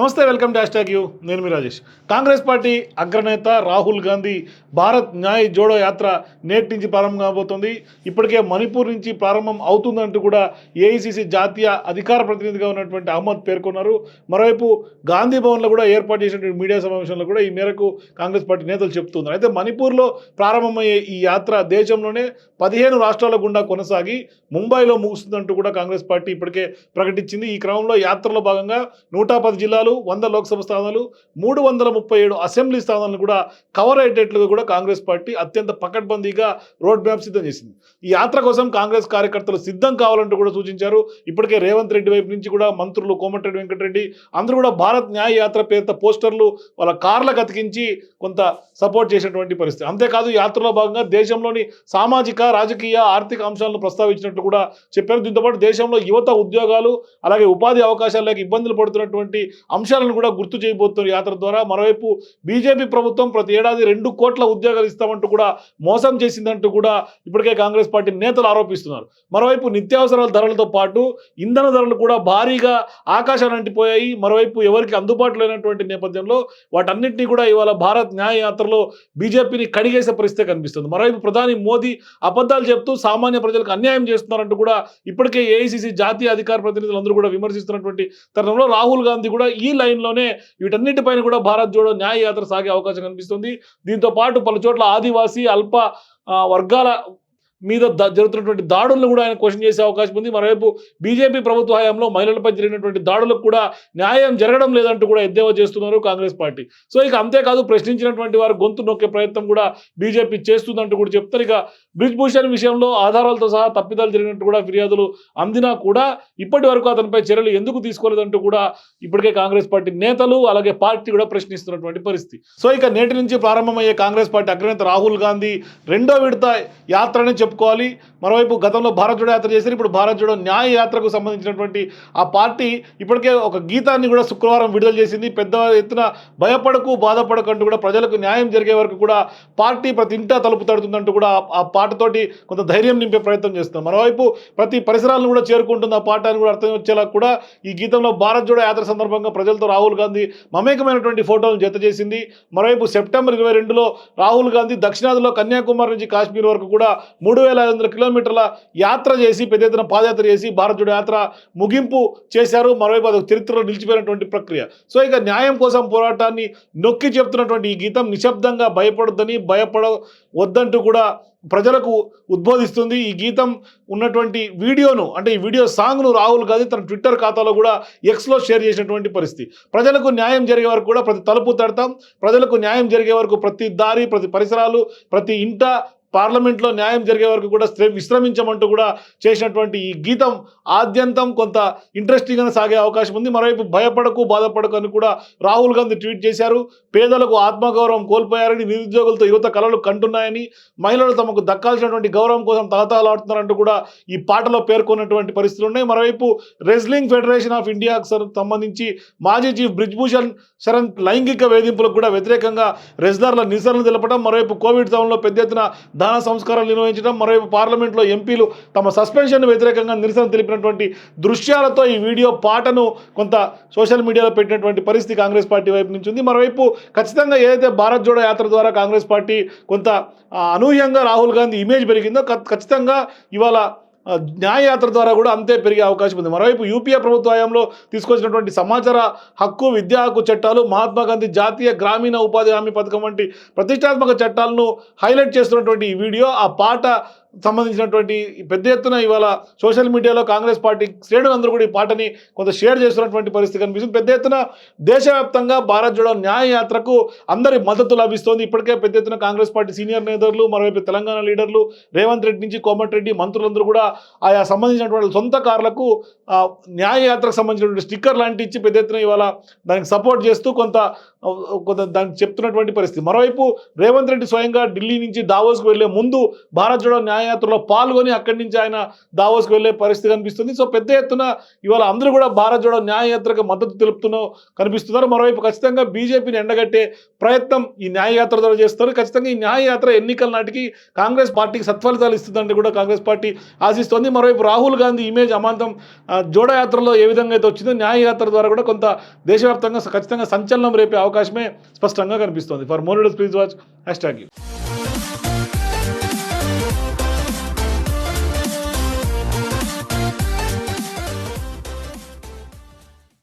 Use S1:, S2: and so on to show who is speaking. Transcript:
S1: నమస్తే welcome dash hash you. నేను మీ Rajesh. Congress party అగ్రనేత రాహుల్ గాంధీ భారత్ న్యాయ్ జోడో యాత్ర నేటి నుంచి ప్రారంభం కాబోతోంది. ఇప్పటికే మణిపూర్ నుంచి ప్రారంభం అవుతుందంటూ కూడా ఏఐసిసి జాతీయ అధికార ప్రతినిధిగా ఉన్నటువంటి అహ్మద్ పేర్కొన్నారు. మరోవైపు గాంధీ భవన్లో కూడా ఏర్పాటు చేసినటువంటి మీడియా సమావేశంలో కూడా ఈ మేరకు కాంగ్రెస్ పార్టీ నేతలు చెబుతున్నారు అయితే మణిపూర్లో ప్రారంభమయ్యే ఈ యాత్ర దేశంలోనే పదిహేను రాష్ట్రాల గుండా కొనసాగి ముంబైలో ముగుస్తుందంటూ కూడా కాంగ్రెస్ పార్టీ ఇప్పటికే ప్రకటించింది. ఈ క్రమంలో యాత్రలో భాగంగా నూట పది జిల్లాలు వంద లోక్సభ స్థానాలు మూడు వందల ముప్పై ఏడు అసెంబ్లీ స్థానాలను కూడా కవర్ అయ్యేటట్లుగా కూడా కాంగ్రెస్ పార్టీ అత్యంత పకడ్బందీగా రోడ్ మ్యాప్ సిద్ధం చేసింది. ఈ యాత్ర కోసం కాంగ్రెస్ కార్యకర్తలు సిద్ధం కావాలంటూ కూడా సూచించారు. ఇప్పటికే రేవంత్ రెడ్డి వైపు నుంచి కూడా మంత్రులు కోమటిరెడ్డి వెంకటరెడ్డి అందరూ కూడా భారత్ న్యాయ యాత్ర పేరుతో పోస్టర్లు వాళ్ళ కార్లకు అతికించి కొంత సపోర్ట్ చేసినటువంటి పరిస్థితి. అంతేకాదు యాత్రలో భాగంగా దేశంలోని సామాజిక రాజకీయ ఆర్థిక అంశాలను ప్రస్తావించినట్టు కూడా చెప్పారు. దీంతో పాటు దేశంలో యువత ఉద్యోగాలు అలాగే ఉపాధి అవకాశాలు లేక ఇబ్బందులు పడుతున్నటువంటి అంశాలను కూడా గుర్తు చేయబోతున్నారు. యాత్ర ద్వారా మరోవైపు బీజేపీ ప్రభుత్వం ప్రతి ఏడాది రెండు కోట్ల ఉద్యోగాలు ఇస్తామంటూ కూడా మోసం చేసిందంటూ కూడా ఇప్పటికే కాంగ్రెస్ పార్టీ నేతలు ఆరోపిస్తున్నారు. మరోవైపు నిత్యావసరాల ధరలతో పాటు ఇంధన ధరలు కూడా భారీగా ఆకాశాన్ని అంటిపోయాయి. మరోవైపు ఎవరికి అందుబాటులో లేనటువంటి నేపథ్యంలో వాటన్నింటినీ కూడా ఇవాళ భారత్ న్యాయ యాత్రలో బీజేపీని కడిగేసే పరిస్థితి కనిపిస్తుంది. మరోవైపు ప్రధాని మోదీ అబద్ధాలు చెప్తూ సామాన్య ప్రజలకు అన్యాయం చేస్తున్నారంటూ కూడా ఇప్పటికే ఏఐసిసి జాతీయ అధికార ప్రతినిధులు అందరూ కూడా విమర్శిస్తున్నటువంటి తరుణంలో రాహుల్ గాంధీ కూడా ఈ లైన్లోనే వీటన్నిటిపైన కూడా భారత్ జోడో న్యాయ యాత్ర సాగే అవకాశం కనిపిస్తుంది. దీంతో పాటు పలు చోట్ల ఆదివాసీ అల్ప వర్గాల మీద జరుగుతున్నటువంటి దాడులను కూడా ఆయన క్వశ్చన్ చేసే అవకాశం ఉంది. మరోవైపు బీజేపీ ప్రభుత్వ హయాంలో మహిళలపై జరిగినటువంటి దాడులకు కూడా న్యాయం జరగడం లేదంటూ కూడా ఎద్దేవా చేస్తున్నారు కాంగ్రెస్ పార్టీ. సో ఇక అంతేకాదు ప్రశ్నించినటువంటి వారు గొంతు నొక్కే ప్రయత్నం కూడా బీజేపీ చేస్తుందంటూ కూడా చెప్తారు. ఇక బ్రిజ్భూషణ్ విషయంలో ఆధారాలతో సహా తప్పిదాలు జరిగినట్టు కూడా ఫిర్యాదులు అందినా కూడా ఇప్పటి వరకు అతనిపై చర్యలు ఎందుకు తీసుకోలేదంటూ కూడా ఇప్పటికే కాంగ్రెస్ పార్టీ నేతలు అలాగే పార్టీ కూడా ప్రశ్నిస్తున్నటువంటి పరిస్థితి. సో ఇక నేటి నుంచి ప్రారంభమయ్యే కాంగ్రెస్ పార్టీ అగ్రనేత రాహుల్ గాంధీ రెండో విడత యాత్రని చెప్పుకోవాలి. మరోవైపు గతంలో భారత్ జోడో యాత్ర చేశారు. ఇప్పుడు భారత్ జోడో న్యాయ యాత్రకు సంబంధించినటువంటి ఆ పార్టీ ఇప్పటికే ఒక గీతాన్ని కూడా శుక్రవారం విడుదల చేసింది. పెద్ద ఎత్తున భయపడకు బాధపడకు అంటూ కూడా ప్రజలకు న్యాయం జరిగే వరకు కూడా పార్టీ ప్రతి ఇంటా తలుపు తడుతుందంటూ కూడా ఆ- పాటతోటి కొంత ధైర్యం నింపే ప్రయత్నం చేస్తుంది మరోవైపు ప్రతి పరిసరాలను కూడా చేరుకుంటుంది ఆ పాట అని కూడా అర్థం వచ్చేలా కూడా ఈ గీతంలో భారత్ జోడో యాత్ర సందర్భంగా ప్రజలతో రాహుల్ గాంధీ మమేకమైనటువంటి ఫోటోలను జత చేసింది. మరోవైపు సెప్టెంబర్ ఇరవై రెండులో రాహుల్ గాంధీ దక్షిణాదిలో కన్యాకుమారి నుంచి కాశ్మీర్ వరకు కూడా మూడు వేల ఐదు వందల కిలోమీటర్ల యాత్ర చేసి పెద్ద ఎత్తున పాదయాత్ర చేసి భారత్ జోడో యాత్ర ముగింపు చేశారు. మరోవైపు అది చరిత్రలో నిలిచిపోయినటువంటి ప్రక్రియ. సో ఇక న్యాయం కోసం పోరాటాన్ని నొక్కి చెప్తున్నటువంటి ఈ గీతం నిశ్శబ్దంగా భయపడొద్దని భయపడ వద్దంటూ కూడా ప్రజలకు ఉద్బోధిస్తుంది. ఈ గీతం ఉన్నటువంటి వీడియోను అంటే ఈ వీడియో సాంగ్ను రాహుల్ గాంధీ తన ట్విట్టర్ ఖాతాలో కూడా ఎక్స్లో షేర్ చేసినటువంటి పరిస్థితి. ప్రజలకు న్యాయం జరిగే వరకు కూడా ప్రతి తలుపు తడతాం. ప్రజలకు న్యాయం జరిగే వరకు ప్రతి దారి ప్రతి పరిసరాలు ప్రతి ఇంట పార్లమెంట్లో న్యాయం జరిగే వరకు కూడా విశ్రమించమంటూ కూడా చేసినటువంటి ఈ గీతం ఆద్యంతం కొంత ఇంట్రెస్టింగ్గా సాగే అవకాశం ఉంది. మరోవైపు భయపడకు బాధపడకు అని కూడా రాహుల్ గాంధీ ట్వీట్ చేశారు. పేదలకు ఆత్మగౌరవం కోల్పోయారని నిరుద్యోగులతో యువత కళలు కంటున్నాయని మహిళలు తమకు దక్కాల్సినటువంటి గౌరవం కోసం తహతహలాడుతున్నారంటూ కూడా ఈ పాటలో పేర్కొన్నటువంటి పరిస్థితులు ఉన్నాయి. మరోవైపు రెజ్లింగ్ ఫెడరేషన్ ఆఫ్ ఇండియాకు సంబంధించి మాజీ చీఫ్ బ్రిజ్భూషణ్ శరణ్ లైంగిక వేధింపులకు కూడా వ్యతిరేకంగా రెజ్లర్ల నిరసనలు తెలపడం మరోవైపు కోవిడ్ సమయంలో పెద్ద ఎత్తున దాన సంస్కారాలు నిర్వహించడం మరోవైపు పార్లమెంట్లో ఎంపీలు తమ సస్పెన్షన్ వ్యతిరేకంగా నిరసన తెలిపినటువంటి దృశ్యాలతో ఈ వీడియో పాటను కొంత సోషల్ మీడియాలో పెట్టినటువంటి పరిస్థితి కాంగ్రెస్ పార్టీ వైపు నుంచి ఉంది. మరోవైపు ఖచ్చితంగా ఏదైతే భారత్ జోడో యాత్ర ద్వారా కాంగ్రెస్ పార్టీ కొంత అనూహ్యంగా రాహుల్ గాంధీ ఇమేజ్ పెరిగిందో ఖచ్చితంగా ఇవాళ న్యాయయాత్ర ద్వారా కూడా అంతే పెరిగే అవకాశం ఉంది. మరోవైపు యూపీఏ ప్రభుత్వ హయాంలో తీసుకొచ్చినటువంటి సమాచార హక్కు విద్యా హక్కు చట్టాలు మహాత్మా గాంధీ జాతీయ గ్రామీణ ఉపాధి హామీ పథకం వంటి ప్రతిష్టాత్మక చట్టాలను హైలైట్ చేస్తున్నటువంటి ఈ వీడియో. ఆ పాట సంబంధించినటువంటి పెద్ద ఎత్తున ఇవాళ సోషల్ మీడియాలో కాంగ్రెస్ పార్టీ శ్రేణులు అందరూ కూడా ఈ పాటని కొంత షేర్ చేస్తున్నటువంటి పరిస్థితి కనిపిస్తుంది. పెద్ద ఎత్తున దేశవ్యాప్తంగా భారత్ జోడో న్యాయ యాత్రకు అందరి మద్దతు లభిస్తోంది. ఇప్పటికే పెద్ద ఎత్తున కాంగ్రెస్ పార్టీ సీనియర్ నేతలు మరోవైపు తెలంగాణ లీడర్లు రేవంత్ రెడ్డి నుంచి కోమటి రెడ్డి మంత్రులందరూ కూడా ఆయా సంబంధించినటువంటి సొంత కార్లకు న్యాయ యాత్రకు సంబంధించినటువంటి స్టిక్కర్ లాంటి ఇచ్చి పెద్ద ఎత్తున ఇవాళ దానికి సపోర్ట్ చేస్తూ కొంత కొంత దానికి చెప్తున్నటువంటి పరిస్థితి. మరోవైపు రేవంత్ రెడ్డి స్వయంగా ఢిల్లీ నుంచి దావోస్కు వెళ్ళే ముందు భారత్ జోడో న్యాయయాత్రలో పాల్గొని అక్కడి నుంచి ఆయన దావోస్కు వెళ్ళే పరిస్థితి కనిపిస్తుంది. సో పెద్ద ఎత్తున ఇవాళ అందరూ కూడా భారత్ జోడో న్యాయయాత్రకు మద్దతు తెలుపుతున్న కనిపిస్తున్నారు. మరోవైపు ఖచ్చితంగా బీజేపీని ఎండగట్టే ప్రయత్నం ఈ న్యాయయాత్ర ద్వారా చేస్తారు ఖచ్చితంగా ఈ న్యాయయాత్ర ఎన్నికల నాటికి కాంగ్రెస్ పార్టీకి సత్ఫలితాలు ఇస్తుందంటే కూడా కాంగ్రెస్ పార్టీ ఆశిస్తోంది. మరోవైపు రాహుల్ గాంధీ ఇమేజ్ అమాంతం జోడో యాత్రలో ఏ విధంగా అయితే వచ్చిందో న్యాయయాత్ర ద్వారా కూడా కొంత దేశవ్యాప్తంగా ఖచ్చితంగా సంచలనం రేపే అవకాశమే స్పష్టంగా కనిపిస్తోంది. For more please watch hash tag